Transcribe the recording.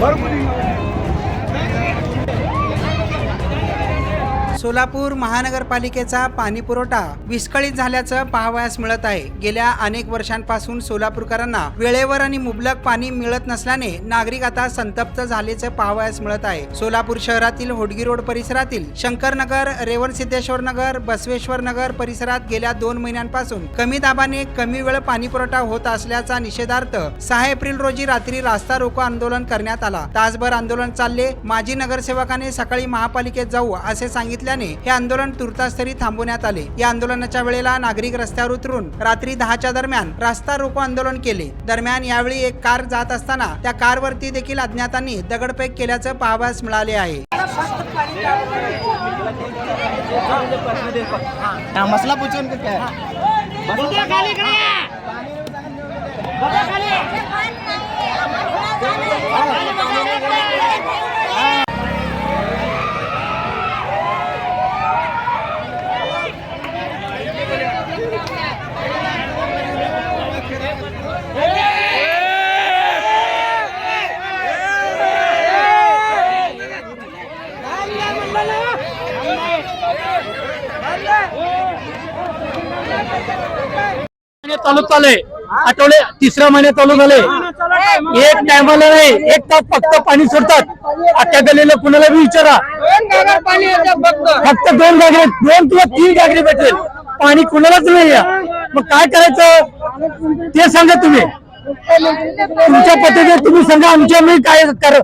ભરપૂરી सोलापूर महानगरपालिकेचा पाणी पुरवठा विस्कळीत झाल्याचं पाहावयास मिळत आहे. गेल्या अनेक वर्षांपासून सोलापूरकरांना वेळेवर आणि मुबलक पाणी मिळत नसल्याने नागरिक आता संतप्त झाल्याचं पाहावयास मिळत आहे. सोलापूर शहरातील होडगी रोड परिसरातील शंकरनगर रेवण सिद्धेश्वर नगर बसवेश्वर नगर परिसरात गेल्या दोन महिन्यांपासून कमी दाबाने कमी वेळ पाणी पुरवठा होत असल्याचा निषेधार्थ सहा एप्रिल रोजी रात्री रास्ता रोको आंदोलन करण्यात आला. तासभर आंदोलन चालले. माजी नगरसेवकाने सकाळी महापालिकेत जाऊ असे सांगितले सांगितल्याने हे आंदोलन तुर्तास तरी थांबवण्यात आले. या आंदोलनाच्या वेळेला नागरिक रस्त्यावर उतरून रात्री दहाच्या दरम्यान रास्ता रोको आंदोलन केले. दरम्यान यावेळी एक कार जात असताना त्या कारवरती देखील अज्ञातांनी दगडफेक केल्याचं पाहावयास मिळाले आहे. हाँ, मसला पूछो उनको क्या है महिने चालू चालू आठवडे तिसरा महिन्यात चालू झाले. एक टायमाला नाही एक तास फक्त पाणी सोडतात. अख्ख्या गेलेलं कुणाला बी विचारा. फक्त दोन गागरे दोन किंवा तीन गागरे भेटेल. पाणी कुणालाच नाही या मग काय करायचं? ते सांगा तुम्ही. तुमच्या पद्धतीने तुम्ही सांगा. आमच्या मी काय कर